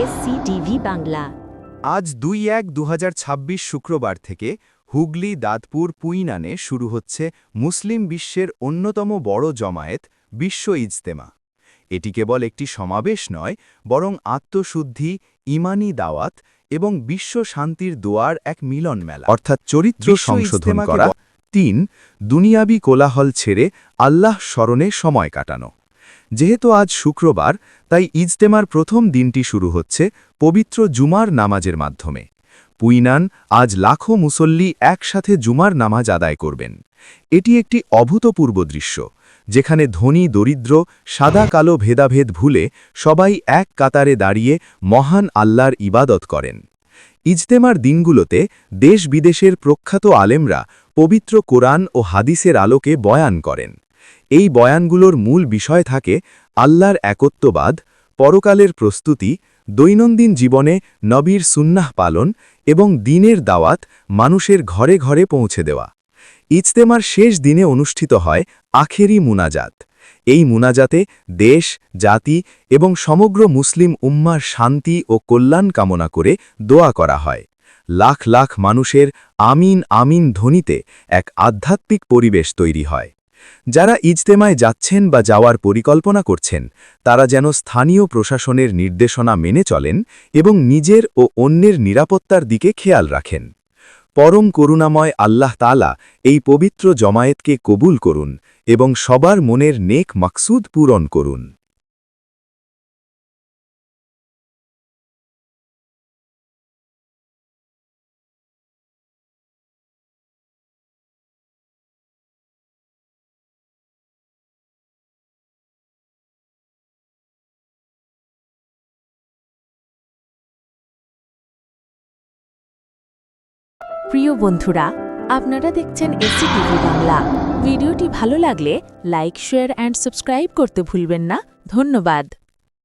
এসসিটিভি বাংলা। আজ দুই এক দু শুক্রবার থেকে হুগলি দাঁতপুর পুইনানে শুরু হচ্ছে মুসলিম বিশ্বের অন্যতম বড় জমায়েত বিশ্ব ইজতেমা। এটি কেবল একটি সমাবেশ নয় বরং আত্মশুদ্ধি ইমানি দাওয়াত এবং বিশ্ব শান্তির দোয়ার এক মিলন মেলা অর্থাৎ চরিত্র সংশোধন করা। তিন দুনিয়াবি কোলাহল ছেড়ে আল্লাহ স্মরণে সময় কাটানো। যেহেতু আজ শুক্রবার, তাই ইজতেমার প্রথম দিনটি শুরু হচ্ছে পবিত্র জুমার নামাজের মাধ্যমে। পুইনান আজ লাখো মুসল্লি একসাথে জুমার নামাজ আদায় করবেন। এটি একটি অভূতপূর্ব দৃশ্য, যেখানে ধনী, দরিদ্র, সাদা, কালো ভেদাভেদ ভুলে সবাই এক কাতারে দাঁড়িয়ে মহান আল্লাহর ইবাদত করেন। ইজতেমার দিনগুলোতে দেশ বিদেশের প্রখ্যাত আলেমরা পবিত্র কোরআন ও হাদিসের আলোকে বয়ান করেন। এই বয়ানগুলোর মূল বিষয় থাকে আল্লাহর একত্ববাদ, পরকালের প্রস্তুতি, দৈনন্দিন জীবনে নবীর সুন্নাহ পালন এবং দিনের দাওয়াত মানুষের ঘরে ঘরে পৌঁছে দেওয়া। ইজতেমার শেষ দিনে অনুষ্ঠিত হয় আখেরি মুনাজাত। এই মুনাজাতে দেশ, জাতি এবং সমগ্র মুসলিম উম্মার শান্তি ও কল্যাণ কামনা করে দোয়া করা হয়। লাখ লাখ মানুষের আমিন আমিন ধ্বনিতে এক আধ্যাত্মিক পরিবেশ তৈরি হয়। যারা ইজতেমায় যাচ্ছেন বা যাওয়ার পরিকল্পনা করছেন, তারা যেন স্থানীয় প্রশাসনের নির্দেশনা মেনে চলেন এবং নিজের ও অন্যের নিরাপত্তার দিকে খেয়াল রাখেন। পরম করুণাময় আল্লাহ তালা এই পবিত্র জমায়েতকে কবুল করুন এবং সবার মনের নেক মাকসুদ পূরণ করুন। প্রিয় বন্ধুরা, আপনারা দেখছেন এসি টিভি বাংলা। ভিডিওটি ভালো লাগলে লাইক, শেয়ার অ্যান্ড সাবস্ক্রাইব করতে ভুলবেন না। ধন্যবাদ।